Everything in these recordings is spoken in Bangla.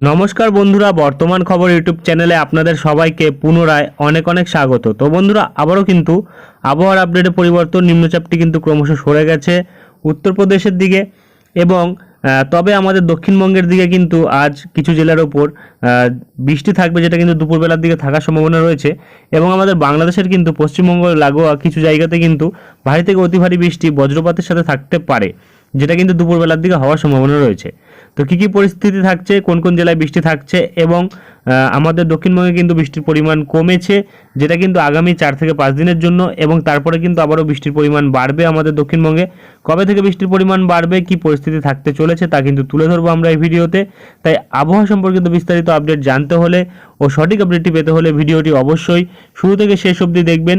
নমস্কার বন্ধুরা, বর্তমান খবর ইউটিউব চ্যানেলে আপনাদের সবাইকে পুনরায় অনেক অনেক স্বাগত। তো বন্ধুরা, আবারও কিন্তু আবহাওয়ার আপডেটে পরিবর্তন, নিম্নচাপটি কিন্তু ক্রমশ সরে গেছে উত্তরপ্রদেশের দিকে এবং তবে আমাদের দক্ষিণবঙ্গের দিকে কিন্তু আজ কিছু জেলার ওপর বৃষ্টি থাকবে যেটা কিন্তু দুপুরবেলার দিকে থাকার সম্ভাবনা রয়েছে এবং আমাদের বাংলাদেশের কিন্তু পশ্চিমবঙ্গ লাগোয়া কিছু জায়গাতে কিন্তু ভারী থেকে অতি ভারী বৃষ্টি বজ্রপাতের সাথে থাকতে পারে। যেটা কিন্তু দুপুরবেলার দিকে হওয়ার সম্ভাবনা রয়েছে। তো কী কী পরিস্থিতি থাকছে, কোন কোন জেলায় বৃষ্টি থাকছে এবং আমাদের দক্ষিণবঙ্গে কিন্তু বৃষ্টির পরিমাণ কমেছে, যেটা কিন্তু আগামী চার থেকে পাঁচ দিনের জন্য এবং তারপরে কিন্তু আবারও বৃষ্টির পরিমাণ বাড়বে আমাদের দক্ষিণবঙ্গে। কবে থেকে বৃষ্টির পরিমাণ বাড়বে, কি পরিস্থিতি থাকতে চলেছে তা কিন্তু তুলে ধরবো আমরা এই ভিডিওতে। তাই আবহাওয়া সম্পর্কিত বিস্তারিত আপডেট জানতে হলে ও সঠিক আপডেটটি পেতে হলে ভিডিওটি অবশ্যই শুরু থেকে শেষ অবধি দেখবেন।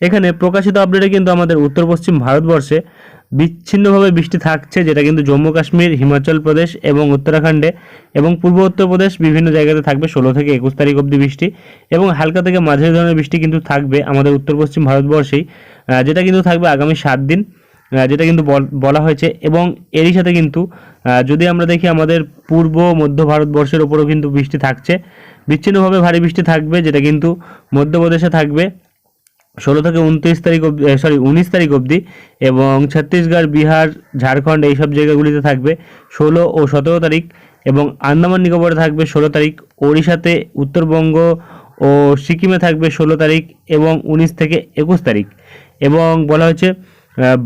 এখানে প্রকাশিত আপডেটে কিন্তু আমাদের উত্তর পশ্চিম ভারতবর্ষে বিচ্ছিন্নভাবে বৃষ্টি থাকছে, যেটা কিন্তু জম্মু কাশ্মীর, হিমাচল প্রদেশ এবং উত্তরাখণ্ডে এবং পূর্ব উত্তরপ্রদেশ বিভিন্ন জায়গাতে থাকবে ষোলো থেকে একুশ তারিখ অবধি বৃষ্টি এবং হালকা থেকে মাঝারি ধরনের বৃষ্টি কিন্তু থাকবে আমাদের উত্তর পশ্চিম ভারতবর্ষেই যেটা কিন্তু থাকবে আগামী সাত দিন যেটা কিন্তু বল- বলা হয়েছে এবং এরই সাথে কিন্তু যদি আমরা দেখি আমাদের পূর্ব, মধ্য ভারতবর্ষের ওপরও কিন্তু বৃষ্টি থাকছে, বিচ্ছিন্নভাবে ভারী বৃষ্টি থাকবে, যেটা কিন্তু মধ্যপ্রদেশে থাকবে ষোলো থেকে উনত্রিশ তারিখ অবধি সরি উনিশ তারিখ অবধি এবং ছত্তিশগড়, বিহার, ঝাড়খণ্ড এইসব জায়গাগুলিতে থাকবে ষোলো ও সতেরো তারিখ এবং আন্দামান নিকোবরে থাকবে ষোলো তারিখ, ওড়িশাতে উত্তরবঙ্গ ও সিকিমে থাকবে ষোলো তারিখ এবং উনিশ থেকে একুশ তারিখ এবং বলা হয়েছে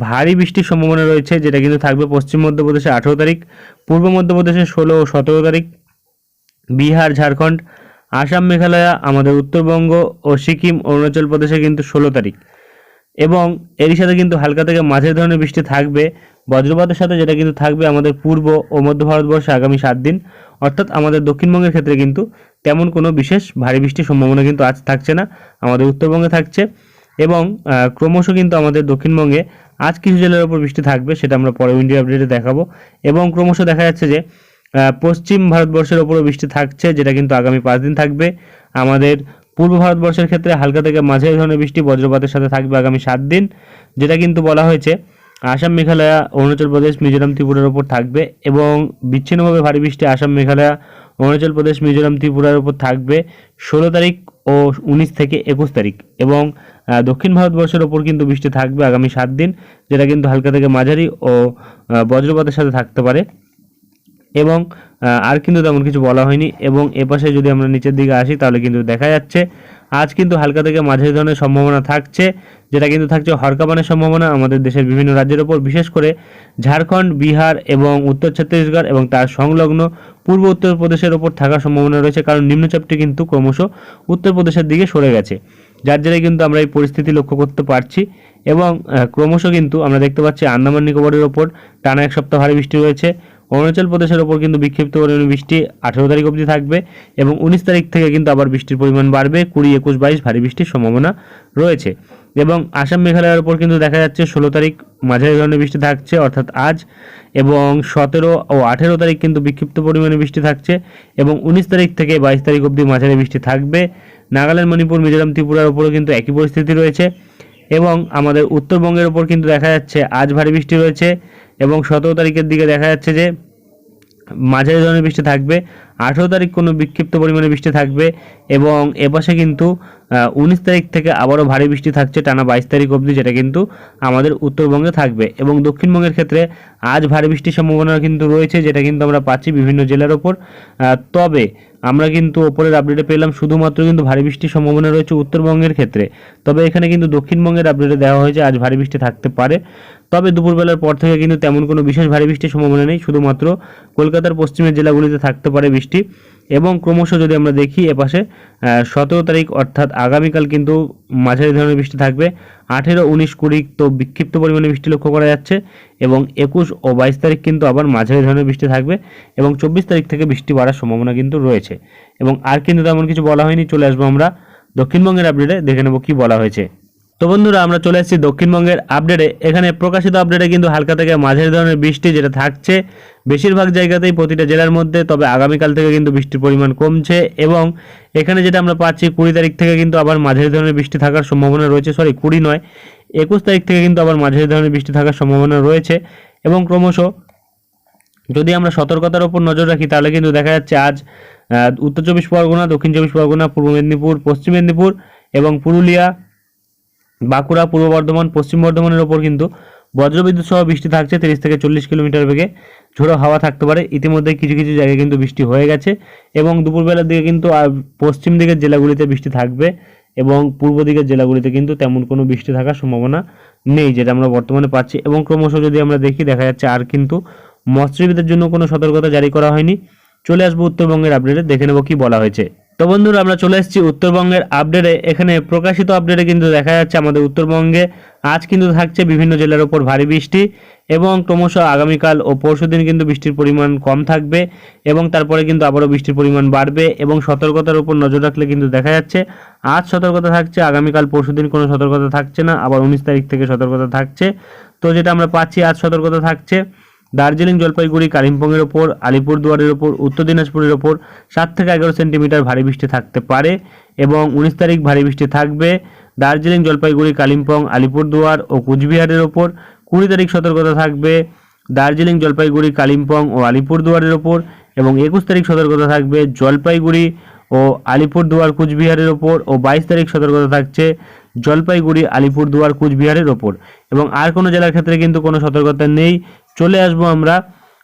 ভারী বৃষ্টির সম্ভাবনা রয়েছে যেটা কিন্তু থাকবে পশ্চিম মধ্যপ্রদেশে আঠেরো তারিখ, পূর্ব মধ্যপ্রদেশে ষোলো ও সতেরো তারিখ, বিহার, ঝাড়খণ্ড আসাম, মেঘালয়া, আমাদের উত্তরবঙ্গ ও সিকিম, অরুণাচল প্রদেশে কিন্তু ষোলো তারিখ। এবং এরই সাথে কিন্তু হালকা থেকে মাঝের ধরনের বৃষ্টি থাকবে, বজ্রপাতের সাথে যেটা কিন্তু থাকবে আমাদের পূর্ব ও মধ্য ভারতবর্ষে আগামী সাত দিন। অর্থাৎ আমাদের দক্ষিণবঙ্গের ক্ষেত্রে কিন্তু তেমন কোনো বিশেষ ভারী বৃষ্টির সম্ভাবনা কিন্তু আজ থাকছে না, আমাদের উত্তরবঙ্গে থাকছে। এবং ক্রমশ কিন্তু আমাদের দক্ষিণবঙ্গে আজ কিছু জেলার উপর বৃষ্টি থাকবে, সেটা আমরা পরে ইন্ডিয়া আপডেটে দেখাবো। এবং ক্রমশ দেখা যাচ্ছে যে পশ্চিম ভারতবর্ষের ওপরও বৃষ্টি থাকছে, যেটা কিন্তু আগামী পাঁচ দিন থাকবে। আমাদের পূর্ব ভারতবর্ষের ক্ষেত্রে হালকা থেকে মাঝারি ধরনের বৃষ্টি বজ্রপাতের সাথে থাকবে আগামী সাত দিন, যেটা কিন্তু বলা হয়েছে, আসাম, মেঘালয়, অরুণাচল প্রদেশ, মিজোরাম, ত্রিপুরার ওপর থাকবে এবং বিচ্ছিন্নভাবে ভারী বৃষ্টি আসাম, মেঘালয়, অরুণাচল প্রদেশ, মিজোরাম, ত্রিপুরার ওপর থাকবে ষোলো তারিখ ও উনিশ থেকে একুশ তারিখ এবং দক্ষিণ ভারতবর্ষের ওপর কিন্তু বৃষ্টি থাকবে আগামী সাত দিন, যেটা কিন্তু হালকা থেকে মাঝারি ও বজ্রপাতের সাথে থাকতে পারে। এবং আর কিন্তু তেমন কিছু বলা হয়নি। এবং এপাশে যদি আমরা নিচের দিকে আসি, তাহলে কিন্তু দেখা যাচ্ছে, আজ কিন্তু হালকা থেকে মাঝারি ধরনের সম্ভাবনা থাকছে, যেটা কিন্তু থাকছে হরকাবানের সম্ভাবনা আমাদের দেশের বিভিন্ন রাজ্যের ওপর। বিশেষ করে ঝাড়খণ্ড, বিহার এবং উত্তর ছত্তিশগড় এবং তার সংলগ্ন পূর্ব উত্তরপ্রদেশের ওপর থাকার সম্ভাবনা রয়েছে, কারণ নিম্নচাপটি কিন্তু ক্রমশ উত্তরপ্রদেশের দিকে সরে গেছে। যার জেরে কিন্তু আমরা এই পরিস্থিতি লক্ষ্য করতে পারছি এবং ক্রমশ কিন্তু আমরা দেখতে পাচ্ছি আন্দামান নিকোবরের ওপর টানা এক সপ্তাহ ভারী বৃষ্টি রয়েছে অরুণাচল প্রদেশের ওপর কিন্তু বিক্ষিপ্ত পরিমাণে বৃষ্টি আঠেরো তারিখ অবধি থাকবে এবং উনিশ তারিখ থেকে কিন্তু আবার বৃষ্টির পরিমাণ বাড়বে। কুড়ি, একুশ, বাইশ ভারী বৃষ্টির সম্ভাবনা রয়েছে। এবং আসাম মেঘালয়ের ওপর কিন্তু দেখা যাচ্ছে ষোলো তারিখ মাঝারি ধরনের বৃষ্টি থাকছে, অর্থাৎ আজ এবং সতেরো ও আঠেরো তারিখ কিন্তু বিক্ষিপ্ত পরিমাণে বৃষ্টি থাকছে এবং উনিশ তারিখ থেকে বাইশ তারিখ অবধি মাঝারি বৃষ্টি থাকবে। নাগাল্যান্ড, মণিপুর, মিজোরাম, ত্রিপুরার ওপরও কিন্তু একই পরিস্থিতি রয়েছে এবং আমাদের উত্তরবঙ্গের ওপর কিন্তু দেখা যাচ্ছে আজ ভারী বৃষ্টি রয়েছে। এবং সতেরো তারিখের দিকে দেখা যাচ্ছে যে মাঝারি ধরনের বৃষ্টি থাকবে, আঠেরো তারিখ কোনো বিক্ষিপ্ত পরিমাণে বৃষ্টি থাকবে এবং এপাশে কিন্তু উনিশ তারিখ থেকে আবারও ভারী বৃষ্টি থাকছে টানা বাইশ তারিখ অবধি, যেটা কিন্তু আমাদের উত্তরবঙ্গে থাকবে এবং দক্ষিণবঙ্গের ক্ষেত্রে আজ ভারী বৃষ্টির সম্ভাবনা কিন্তু রয়েছে, যেটা কিন্তু আমরা পাচ্ছি বিভিন্ন জেলার ওপর। তবে আমরা কিন্তু ওপরের আপডেটে পেলাম, শুধুমাত্র কিন্তু ভারী বৃষ্টির সম্ভাবনা রয়েছে উত্তরবঙ্গের ক্ষেত্রে। তবে এখানে কিন্তু দক্ষিণবঙ্গের আপডেটে দেওয়া হয়েছে, আজ ভারী বৃষ্টি থাকতে পারে। তবে দুপুরবেলার পর থেকে কিন্তু তেমন কোনো বিশেষ ভারী বৃষ্টির সম্ভাবনা নেই, শুধুমাত্র কলকাতার পশ্চিমের জেলাগুলিতে থাকতে পারে বৃষ্টি। এবং ক্রমশ যদি আমরা দেখি এপাশে সতেরো তারিখ অর্থাৎ আগামীকাল কিন্তু মাঝারি ধরনের বৃষ্টি থাকবে। আঠেরো, উনিশ, কুড়ি তো বিক্ষিপ্ত পরিমাণে বৃষ্টি লক্ষ্য করা যাচ্ছে এবং একুশ ও বাইশ তারিখ কিন্তু আবার মাঝারি ধরনের বৃষ্টি থাকবে এবং চব্বিশ তারিখ থেকে বৃষ্টি বাড়ার সম্ভাবনা কিন্তু রয়েছে। এবং আর কিন্তু তেমন কিছু বলা হয়নি, চলে আসব আমরা দক্ষিণবঙ্গের আপডেটে দেখে নেব কি বলা হয়েছে। তো বন্ধুরা, আমরা চলে এসেছি দক্ষিণবঙ্গের আপডেটে। এখানে প্রকাশিত আপডেটে কিন্তু হালকা থেকে মাঝারি ধরনের বৃষ্টি যেটা থাকছে বেশিরভাগ জায়গাতেই প্রতিটা জেলার মধ্যে, তবে আগামীকাল থেকে কিন্তু বৃষ্টির পরিমাণ কমছে এবং এখানে যেটা আমরা পাচ্ছি, কুড়ি তারিখ থেকে কিন্তু আবার মাঝারি ধরনের বৃষ্টি থাকার সম্ভাবনা রয়েছে। সরি, কুড়ি নয়, একুশ তারিখ থেকে কিন্তু আবার মাঝারি ধরনের বৃষ্টি থাকার সম্ভাবনা রয়েছে এবং ক্রমশ যদি আমরা সতর্কতার উপর নজর রাখি, তাহলে কিন্তু দেখা যাচ্ছে আজ উত্তর চব্বিশ পরগনা, দক্ষিণ চব্বিশ পরগনা, পূর্ব মেদিনীপুর, পশ্চিম মেদিনীপুর এবং পুরুলিয়া বাঁকুড়া পূর্ব বর্ধমান, পশ্চিম বর্ধমানের ওপর কিন্তু বজ্রবিদ্যুৎ সহ বৃষ্টি থাকছে, তিরিশ থেকে চল্লিশ কিলোমিটার বেগে। ঝোড়ো হাওয়া থাকতে পারে। ইতিমধ্যে কিছু কিছু জায়গায় কিন্তু বৃষ্টি হয়ে গেছে এবং দুপুরবেলার দিকে কিন্তু পশ্চিম দিকের জেলাগুলিতে বৃষ্টি থাকবে এবং পূর্ব দিকের জেলাগুলিতে কিন্তু তেমন কোনো বৃষ্টি থাকার সম্ভাবনা নেই, যেটা আমরা বর্তমানে পাচ্ছি। এবং ক্রমশ যদি আমরা দেখি, দেখা যাচ্ছে আর কিন্তু মৎস্যজীবীদের জন্য কোনো সতর্কতা জারি করা হয়নি। চলে আসব উত্তরবঙ্গের আপডেটে। দেখে নেব কি বলা হয়েছে। তো বন্ধুরা, আমরা চলে এসেছি উত্তরবঙ্গের আপডেটে। এখানে প্রকাশিত আপডেটে কিন্তু দেখা যাচ্ছে আমাদের উত্তরবঙ্গে আজ কিন্তু থাকছে বিভিন্ন জেলার ওপর ভারী বৃষ্টি এবং ক্রমশ আগামীকাল ও পরশুদিন কিন্তু বৃষ্টির পরিমাণ কম থাকবে এবং তারপরে কিন্তু আবারও বৃষ্টির পরিমাণ বাড়বে এবং সতর্কতার উপর নজর রাখলে কিন্তু দেখা যাচ্ছে আজ সতর্কতা থাকছে, আগামীকাল পরশুদিন কোনো সতর্কতা থাকছে না, আবার উনিশ তারিখ থেকে সতর্কতা থাকছে। তো যেটা আমরা পাচ্ছি, আজ সতর্কতা থাকছে। দার্জিলিং জলপাইগুড়ি, কালিম্পংয়ের ওপর, আলিপুরদুয়ারের ওপর, উত্তর দিনাজপুরের ওপর সাত থেকে এগারো সেন্টিমিটার ভারী বৃষ্টি থাকতে পারে এবং উনিশ তারিখ ভারী বৃষ্টি থাকবে। দার্জিলিং, জলপাইগুড়ি, কালিম্পং, আলিপুরদুয়ার ও কুচবিহারের ওপর কুড়ি তারিখ সতর্কতা থাকবে। দার্জিলিং, জলপাইগুড়ি, কালিম্পং ও আলিপুরদুয়ারের ওপর এবং একুশ তারিখ সতর্কতা থাকবে। জলপাইগুড়ি ও আলিপুরদুয়ার, কুচবিহারের ওপর ও বাইশ তারিখ সতর্কতা থাকছে। জলপাইগুড়ি, আলিপুরদুয়ার, কুচবিহারের ওপর এবং আর কোনো জেলার ক্ষেত্রে কিন্তু কোনো সতর্কতা নেই। চলে আসব আমরা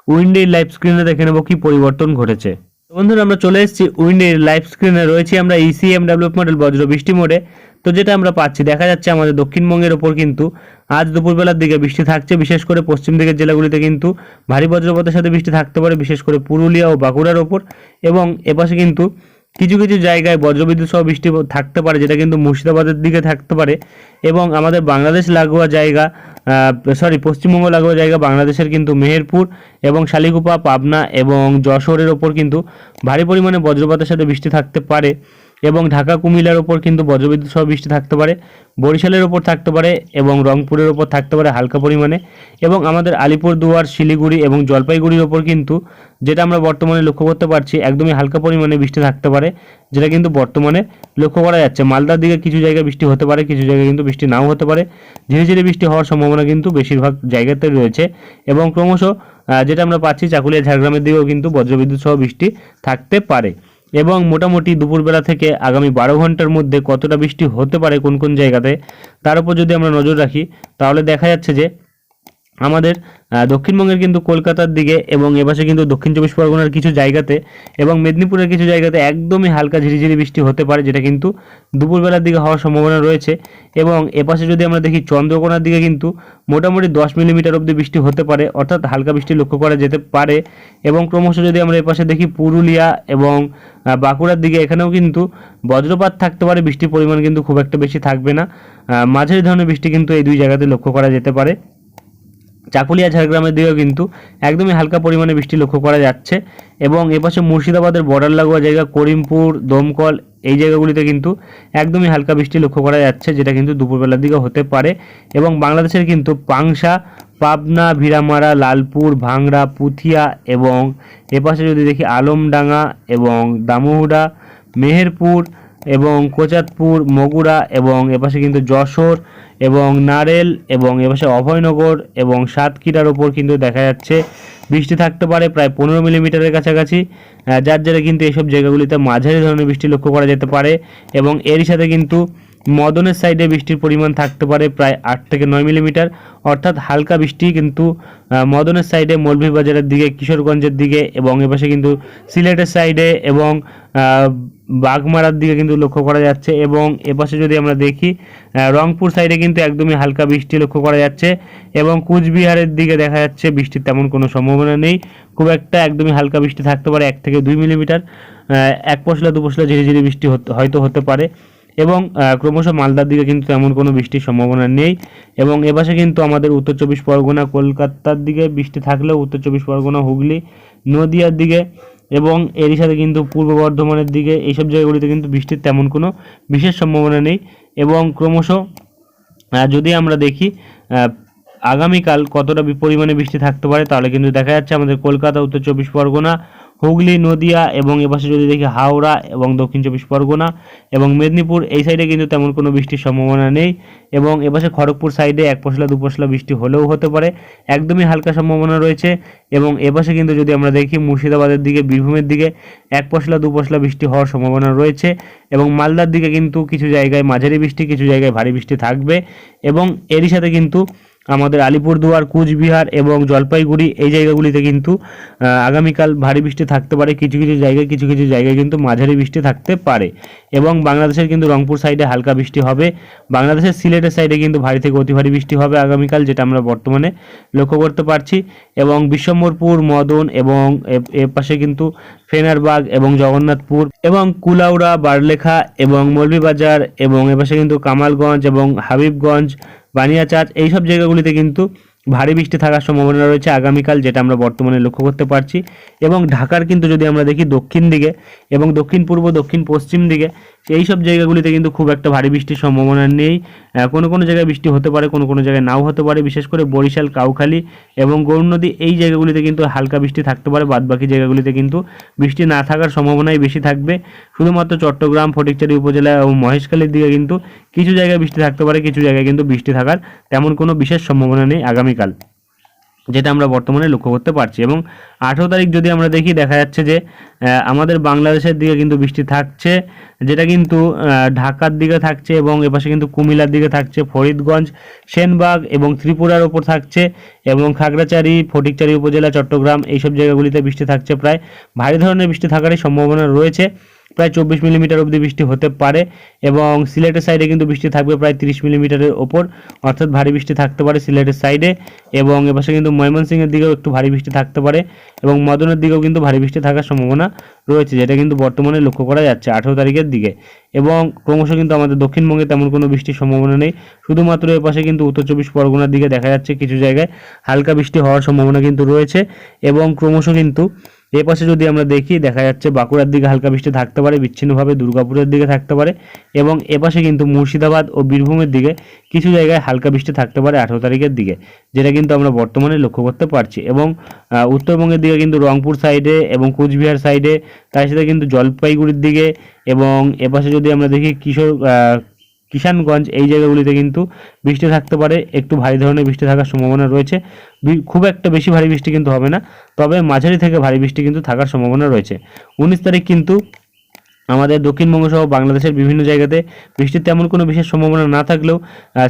উইন্ডে লাইভ স্ক্রিনে দেখে নেব কি পরিবর্তন ঘটেছে। বন্ধুরা, আমরা চলে এসেছি উইন্ডে লাইভ স্ক্রিনে রয়েছি আমরা E ইসিএম ডেভেলপ মডেল বজ্র বৃষ্টি মোডে। তো যেটা আমরা পাচ্ছি, দেখা যাচ্ছে আমাদের দক্ষিণবঙ্গের ওপর কিন্তু আজ দুপুরবেলার দিকে বৃষ্টি থাকছে, বিশেষ করে পশ্চিম দিকের জেলাগুলিতে কিন্তু ভারী বজ্রপাতের সাথে বৃষ্টি থাকতে পারে, বিশেষ করে পুরুলিয়া ও বাঁকুড়ার ওপর। এবং এপাশে কিন্তু কিছু কিছু জায়গায় বজ্রবিদ্যুৎ সহ বৃষ্টি থাকতে পারে, যেটা কিন্তু মুর্শিদাবাদের দিকে থাকতে পারে। এবং আমাদের বাংলাদেশ লাগোয়া জায়গা সরি পশ্চিমবঙ্গ লাগোয়া জায়গা বাংলাদেশের কিন্তু মেহেরপুর এবং শালিকুপা পাবনা এবং যশোরের ওপর কিন্তু ভারী পরিমাণে বজ্রপাতের সাথে বৃষ্টি থাকতে পারে। এবং ঢাকা, কুমিল্লার ওপর কিন্তু বজ্রবিদ্যুৎ সহ বৃষ্টি থাকতে পারে, বরিশালের ওপর থাকতে পারে এবং রংপুরের ওপর থাকতে পারে হালকা পরিমাণে এবং আমাদের আলিপুরদুয়ার শিলিগুড়ি এবং জলপাইগুড়ির ওপর কিন্তু যেটা আমরা বর্তমানে লক্ষ্য করতে পারছি একদমই হালকা পরিমাণে বৃষ্টি থাকতে পারে, যেটা কিন্তু বর্তমানে লক্ষ্য করা যাচ্ছে। মালদার দিকে কিছু জায়গায় বৃষ্টি হতে পারে, কিছু জায়গায় কিন্তু বৃষ্টি নাও হতে পারে। ধীরে ধীরে বৃষ্টি হওয়ার সম্ভাবনা কিন্তু বেশিরভাগ জায়গাতে রয়েছে এবং ক্রমশ যেটা আমরা পাচ্ছি চাকুলিয়া, ঝাড়গ্রামের দিকেও কিন্তু বজ্রবিদ্যুৎ সহ বৃষ্টি থাকতে পারে। এবং মোটামুটি দুপুরবেলা থেকে আগামী বারো ঘণ্টার মধ্যে কতটা বৃষ্টি হতে পারে কোন কোন জায়গাতে, তার উপর যদি আমরা নজর রাখি, তাহলে দেখা যাচ্ছে যে আমাদের দক্ষিণবঙ্গের কিন্তু কলকাতার দিকে এবং এপাশে কিন্তু দক্ষিণ চব্বিশ পরগনার কিছু জায়গাতে এবং মেদিনীপুরের কিছু জায়গাতে একদমই হালকা ঝিরিঝিরি বৃষ্টি হতে পারে, যেটা কিন্তু দুপুরবেলার দিকে হওয়ার সম্ভাবনা রয়েছে। এবং এপাশে যদি আমরা দেখি চন্দ্রকোনার দিকে কিন্তু মোটামুটি দশ মিলিমিটার অবধি বৃষ্টি হতে পারে, অর্থাৎ হালকা বৃষ্টি লক্ষ্য করা যেতে পারে। এবং ক্রমশ যদি আমরা এপাশে দেখি পুরুলিয়া এবং বাঁকুড়ার দিকে, এখানেও কিন্তু বজ্রপাত থাকতে পারে, বৃষ্টির পরিমাণ কিন্তু খুব একটা বেশি থাকবে না। মাঝারি ধরনের বৃষ্টি কিন্তু এই দুই জায়গাতে লক্ষ্য করা যেতে পারে। চাকুলিয়া, ঝাড়গ্রামের দিকেও কিন্তু একদমই হালকা পরিমাণে বৃষ্টি লক্ষ্য করা যাচ্ছে এবং এপাশে মুর্শিদাবাদের বর্ডার লাগোয়া জায়গা, করিমপুর, দমকল, এই জায়গাগুলিতে কিন্তু একদমই হালকা বৃষ্টি লক্ষ্য করা যাচ্ছে, যেটা কিন্তু দুপুরবেলার দিকে হতে পারে। এবং বাংলাদেশের কিন্তু পাংশা, পাবনা ভিরামারা লালপুর, ভাংড়া, পুথিয়া এবং এপাশে যদি দেখি আলমডাঙ্গা এবং দামোহডা মেহেরপুর এবং কোচাতপুর মগুরা এবং এপাশে কিন্তু যশোর এবং নারেল এবং এপাশে অভয়নগর এবং সাতক্ষীরার ওপর কিন্তু দেখা যাচ্ছে বৃষ্টি থাকতে পারে প্রায় পনেরো মিলিমিটারের কাছাকাছি। যার জেরে কিন্তু এইসব জায়গাগুলিতে মাঝারি ধরনের বৃষ্টি লক্ষ্য করা যেতে পারে এবং এরই সাথে কিন্তু মদনের সাইডে বৃষ্টির পরিমাণ থাকতে পারে প্রায় আট থেকে নয় মিলিমিটার। অর্থাৎ হালকা বৃষ্টি কিন্তু মদনের সাইডে, মৌলভীবাজারের দিকে, কিশোরগঞ্জের দিকে এবং এপাশে কিন্তু সিলেটের সাইডে এবং বাগমারার দিকে কিন্তু লক্ষ্য করা যাচ্ছে এবং এপাশে যদি আমরা দেখি রংপুর সাইডে কিন্তু একদমই হালকা বৃষ্টি লক্ষ্য করা যাচ্ছে এবং কুচবিহারের দিকে দেখা যাচ্ছে বৃষ্টির তেমন কোনো সম্ভাবনা নেই। খুব একটা একদমই হালকা বৃষ্টি থাকতে পারে এক থেকে দুই মিলিমিটার এক পশলা, দু পশলা ঝিরিঝিরি বৃষ্টি হয়তো হতে পারে এবং ক্রমশ মালদার দিকে কিন্তু তেমন কোনো বৃষ্টির সম্ভাবনা নেই এবং এপাশে কিন্তু আমাদের উত্তর চব্বিশ পরগনা, কলকাতার দিকে বৃষ্টি থাকলেও উত্তর চব্বিশ পরগনা, হুগলি, নদিয়ার দিকে এবং এরই সাথে কিন্তু পূর্ব বর্ধমানের দিকে এইসব জায়গাগুলিতে কিন্তু বৃষ্টির তেমন কোনো বিশেষ সম্ভাবনা নেই এবং ক্রমশ যদি আমরা দেখি আগামীকাল কতটা পরিমাণে বৃষ্টি থাকতে পারে তাহলে কিন্তু দেখা যাচ্ছে আমাদের কলকাতা, উত্তর চব্বিশ পরগনা হুগলি, নদিয়া এবং এপাশে যদি দেখি হাওড়া এবং দক্ষিণ চব্বিশ পরগনা এবং মেদিনীপুর, এই সাইডে কিন্তু তেমন কোনো বৃষ্টির সম্ভাবনা নেই এবং এপাশে খড়গপুর সাইডে এক পশলা, দু পশলা বৃষ্টি হলেও হতে পারে। একদমই হালকা সম্ভাবনা রয়েছে এবং এপাশে কিন্তু যদি আমরা দেখি মুর্শিদাবাদের দিকে, বীরভূমের দিকে, এক পশলা, দু পশলা বৃষ্টি হওয়ার সম্ভাবনা রয়েছে এবং মালদার দিকে কিন্তু কিছু জায়গায় মাঝারি বৃষ্টি, কিছু জায়গায় ভারী বৃষ্টি থাকবে এবং এরই সাথে কিন্তু আমাদের আলিপুরদুয়ার, কুচবিহার এবং জলপাইগুড়ি এই জায়গাগুলিতে কিন্তু আগামীকাল ভারী বৃষ্টি থাকতে পারে। কিছু কিছু জায়গায়, কিছু কিছু জায়গায় কিন্তু মাঝারি বৃষ্টি থাকতে পারে। এবং বাংলাদেশের কিন্তু রংপুর সাইডে হালকা বৃষ্টি হবে। বাংলাদেশের সিলেটের সাইডে কিন্তু ভারী থেকে অতি ভারী বৃষ্টি হবে আগামীকাল, যেটা আমরা বর্তমানে লক্ষ্য করতে পারছি। এবং বিশ্বম্বরপুর, মদন এবং এ- পাশে কিন্তু ফেনারবাগ এবং জগন্নাথপুর এবং কুলাউড়া, বারলেখা এবং মৌলভীবাজার এবং এপাশে কিন্তু কামালগঞ্জ এবং হাবিবগঞ্জ বানিয়াচাঁচ এইসব জায়গাগুলিতে কিন্তু ভারী বৃষ্টি থাকার সম্ভাবনা রয়েছে আগামীকাল, যেটা আমরা বর্তমানে লক্ষ্য করতে পারছি। এবং ঢাকার কিন্তু যদি আমরা দেখি দক্ষিণ দিকে এবং দক্ষিণ পূর্ব, দক্ষিণ পশ্চিম দিকে এই সব জায়গাগুলিতে কিন্তু খুব একটা ভারী বৃষ্টির সম্ভাবনা নেই। কোনো কোনো জায়গায় বৃষ্টি হতে পারে, কোনো কোনো জায়গায় নাও হতে পারে, বিশেষ করে বরিশাল, কাউখালী এবং গৌর নদী এই জায়গাগুলিতে কিন্তু হালকা বৃষ্টি থাকতে পারে, বাদবাকি জায়গাগুলিতে কিন্তু বৃষ্টি না থাকার সম্ভাবনাই বেশি থাকবে। শুধুমাত্র চট্টগ্রাম, ফটিকচারি উপজেলা এবং মহেশখালীর দিকে কিন্তু কিছু জায়গায় বৃষ্টি থাকতে পারে, কিছু জায়গায় কিন্তু বৃষ্টি থাকার তেমন কোনো বিশেষ সম্ভাবনা নেই আগামীকাল। যেটা আমরা বর্তমানে লক্ষ্য করতে পারছি। এবং আঠেরো তারিখ যদি আমরা দেখি, দেখা যাচ্ছে যে আমাদের বাংলাদেশের দিকে কিন্তু বৃষ্টি থাকছে, যেটা কিন্তু ঢাকার দিকে থাকছে এবং এপাশে কিন্তু কুমিল্লার দিকে থাকছে, ফরিদগঞ্জ, সেনবাগ এবং ত্রিপুরার ওপর থাকছে এবং খাগড়াছড়ি ফটিকচারি উপজেলা, চট্টগ্রাম, এইসব জায়গাগুলিতে বৃষ্টি থাকছে প্রায়। ভারী ধরনের বৃষ্টি থাকারই সম্ভাবনা রয়েছে। প্রায় চব্বিশ মিলিমিটার অবধি বৃষ্টি হতে পারে এবং সিলেটের সাইডে কিন্তু বৃষ্টি থাকবে প্রায় তিরিশ মিলিমিটারের ওপর। অর্থাৎ ভারী বৃষ্টি থাকতে পারে সিলেটের সাইডে এবং এপাশে কিন্তু ময়মনসিংহের দিকেও একটু ভারী বৃষ্টি থাকতে পারে এবং মদনের দিকেও কিন্তু ভারী বৃষ্টি থাকার সম্ভাবনা রয়েছে, যেটা কিন্তু বর্তমানে লক্ষ্য করা যাচ্ছে আঠেরো তারিখের দিকে। এবং ক্রমশ কিন্তু আমাদের দক্ষিণবঙ্গে তেমন কোনো বৃষ্টির সম্ভাবনা নেই। শুধুমাত্র এপাশে কিন্তু উত্তর চব্বিশ পরগনার দিকে দেখা যাচ্ছে কিছু জায়গায় হালকা বৃষ্টি হওয়ার সম্ভাবনা কিন্তু রয়েছে এবং ক্রমশ কিন্তু এ পাশে যদি আমরা দেখি, দেখা যাচ্ছে বাঁকুড়ার দিকে হালকা বৃষ্টি থাকতে পারে, বিচ্ছিন্নভাবে দুর্গাপুরের দিকে থাকতে পারে এবং এপাশে কিন্তু মুর্শিদাবাদ ও বীরভূমের দিকে কিছু জায়গায় হালকা বৃষ্টি থাকতে পারে আঠেরো তারিখের দিকে, যেটা কিন্তু আমরা বর্তমানে লক্ষ্য করতে পারছি এবং উত্তরবঙ্গের দিকে কিন্তু রংপুর সাইডে এবং কুচবিহার সাইডে, তার সাথে কিন্তু জলপাইগুড়ির দিকে এবং এপাশে যদি আমরা দেখি কিশোর কিষানগঞ্জ এই জায়গাগুলিতে কিন্তু বৃষ্টি থাকতে পারে, একটু ভারী ধরনের বৃষ্টি থাকার সম্ভাবনা রয়েছে। খুব একটা বেশি ভারী বৃষ্টি কিন্তু হবে না, তবে মাঝারি থেকে ভারী বৃষ্টি কিন্তু থাকার সম্ভাবনা রয়েছে। উনিশ তারিখ কিন্তু আমাদের দক্ষিণবঙ্গ সহ বাংলাদেশের বিভিন্ন জায়গাতে বৃষ্টির তেমন কোনো বিশেষ সম্ভাবনা না থাকলেও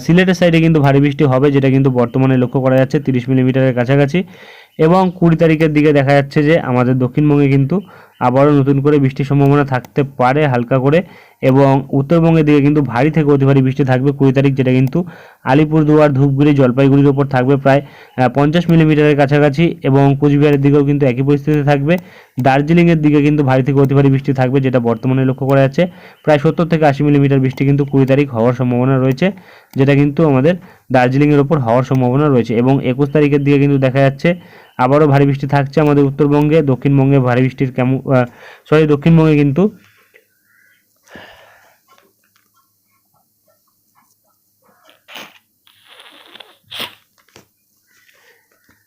সিলেটের সাইডে কিন্তু ভারী বৃষ্টি হবে, যেটা কিন্তু বর্তমানে লক্ষ্য করা যাচ্ছে তিরিশ মিলিমিটারের কাছাকাছি। এবং কুড়ি তারিখের দিকে দেখা যাচ্ছে যে আমাদের দক্ষিণবঙ্গে কিন্তু আবারও নতুন করে বৃষ্টির সম্ভাবনা থাকতে পারে হালকা করে। এবং উত্তরবঙ্গের দিকে কিন্তু ভারী থেকে অতি ভারী বৃষ্টি থাকবে কুড়ি তারিখ, যেটা কিন্তু আলিপুরদুয়ার, ধূপগুড়ি, জলপাইগুড়ির ওপর থাকবে প্রায় পঞ্চাশ মিলিমিটারের কাছাকাছি এবং কুচবিহারের দিকেও কিন্তু একই পরিস্থিতি থাকবে। দার্জিলিংয়ের দিকে কিন্তু ভারী থেকে অতি ভারী বৃষ্টি থাকবে, যেটা বর্তমানে লক্ষ্য করা যাচ্ছে। প্রায় সত্তর থেকে আশি মিলিমিটার বৃষ্টি কিন্তু কুড়ি তারিখ হওয়ার সম্ভাবনা রয়েছে, যেটা কিন্তু আমাদের দার্জিলিংয়ের ওপর হওয়ার সম্ভাবনা রয়েছে এবং একুশ তারিখের দিকে কিন্তু দেখা যাচ্ছে আবারও ভারী বৃষ্টি থাকছে আমাদের উত্তরবঙ্গে, দক্ষিণবঙ্গে ভারী বৃষ্টির কেমন সরি দক্ষিণবঙ্গে কিন্তু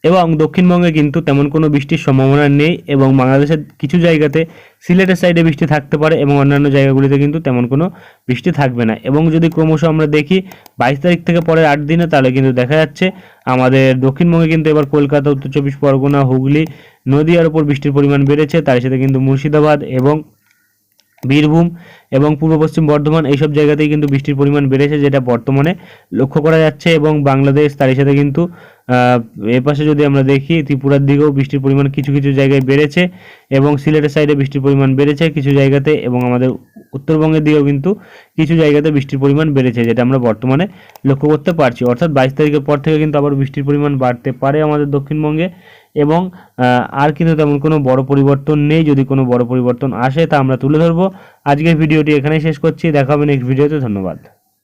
এবং দক্ষিণবঙ্গে কিন্তু তেমন কোনো বৃষ্টির সম্ভাবনা নেই এবং বাংলাদেশের কিছু জায়গাতে সিলেটের সাইডে বৃষ্টি থাকতে পারে এবং অন্যান্য জায়গাগুলিতে কিন্তু তেমন কোনো বৃষ্টি থাকবে না। এবং যদি ক্রমশ আমরা দেখি বাইশ তারিখ থেকে পরের আট দিনে, তাহলে কিন্তু দেখা যাচ্ছে আমাদের দক্ষিণবঙ্গে কিন্তু এবার কলকাতা, উত্তর চব্বিশ পরগনা, হুগলি, নদীয়ার উপর বৃষ্টির পরিমাণ বেড়েছে। তার সাথে কিন্তু মুর্শিদাবাদ এবং বীরভূম এবং পূর্ব পশ্চিম বর্ধমান এইসব জায়গাতেই কিন্তু বৃষ্টির পরিমাণ বেড়েছে, যেটা বর্তমানে লক্ষ্য করা যাচ্ছে এবং বাংলাদেশ তারই সাথে কিন্তু এপাশে যদি আমরা দেখি, ত্রিপুরার দিকেও বৃষ্টির পরিমাণ কিছু কিছু জায়গায় বেড়েছে এবং সিলেটের সাইডে বৃষ্টির পরিমাণ বেড়েছে কিছু জায়গাতে এবং আমাদের উত্তরবঙ্গের দিকেও কিন্তু কিছু জায়গাতে বৃষ্টির পরিমাণ বেড়েছে, যেটা আমরা বর্তমানে লক্ষ্য করতে পারছি। অর্থাৎ বাইশ তারিখের পর থেকে কিন্তু আবার বৃষ্টির পরিমাণ বাড়তে পারে আমাদের দক্ষিণবঙ্গে। এবং আর কিন্তু তেমন কোনো বড় পরিবর্তন নেই। যদি কোনো বড় পরিবর্তন আসে তা আমরা তুলে ধরবো। আজকের ভিডিওটি এখানেই শেষ করছি। দেখা হবে নেক্সট ভিডিওতে ধন্যবাদ।